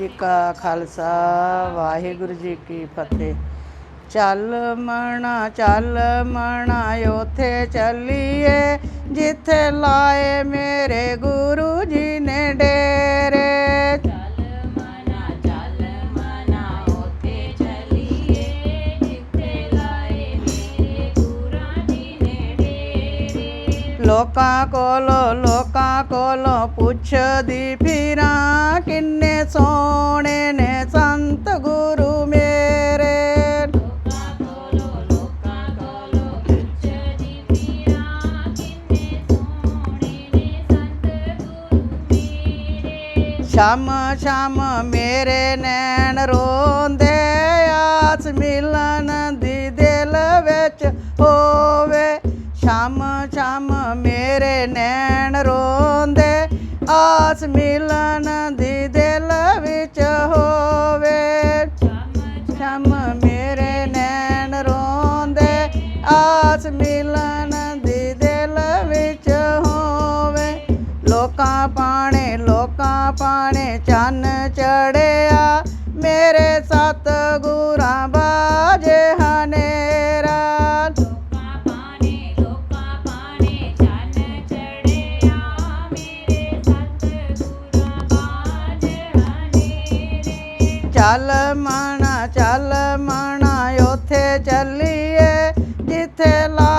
ਜੀ ਕਾ ਖਾਲਸਾ ਵਾਹਿਗੁਰੂ ਜੀ ਕੀ ਫਤਿਹ। ਚੱਲ ਮਣਾ ਚੱਲ ਮਣਾ ਉਥੇ ਚੱਲੀਏ ਜਿੱਥੇ ਲਾਏ ਮੇਰੇ ਗੁਰੂ ਜੀ ਨੇ ਡੇਰੇ। ਚੱਲ ਮਨਾ ਚੱਲ ਮਨਾ ਉਥੇ ਚਲੀਏ ਜਿੱਥੇ ਲਾਏ ਮੇਰੇ ਗੁਰਾਂ ਜੀ ਨੇ ਡੇਰੇ। ਲੋਕਾਂ ਕੋਲੋਂ ਲੋਕਾਂ ਕੋਲੋਂ ਪੁੱਛਦੀ ਫਿਰਾਂ ਕਿੰਨੇ ਸ਼ਾਮ ਸ਼ਾਮ ਮੇਰੇ ਨੈਣ ਰੋਂਦੇ, ਆਸ ਮਿਲਣ ਦੀ ਦਿਲ ਵਿੱਚ ਹੋਵੇ। ਸ਼ਾਮ ਸ਼ਾਮ ਮੇਰੇ ਨੈਣ ਰੋਂਦੇ, ਆਸ ਮਿਲਣ ਦੀ ਦਿਲ ਵਿੱਚ ਹੋਵੇ। ਸ਼ਾਮ ਮੇਰੇ ਨੈਣ ਰੋਂਦੇ, ਆਸ ਮਿਲਣ ਲੋਕਾਂ ਪਾਣੇ ਲੋਕਾਂ ਪਾਣੇ ਚੰਨ ਚੜਿਆ। ਮੇਰੇ ਸਤ ਗੁਰਾਂ ਬਾਜੇ ਹਨੇਰਾ। ਲੋਕਾਂ ਪਾਣੇ ਲੋਕਾਂ ਪਾਣੇ ਚੰਨ ਚੜਿਆ। ਮੇਰੇ ਸਤ ਗੁਰਾਂ ਬਾਜ ਹਨੇਰੇ। ਚੱਲ ਮਾਣਾ ਚੱਲ ਮਾਣਾ ਉਥੇ ਚੱਲੀਏ। ਜਿੱਥੇ ਲਾਏ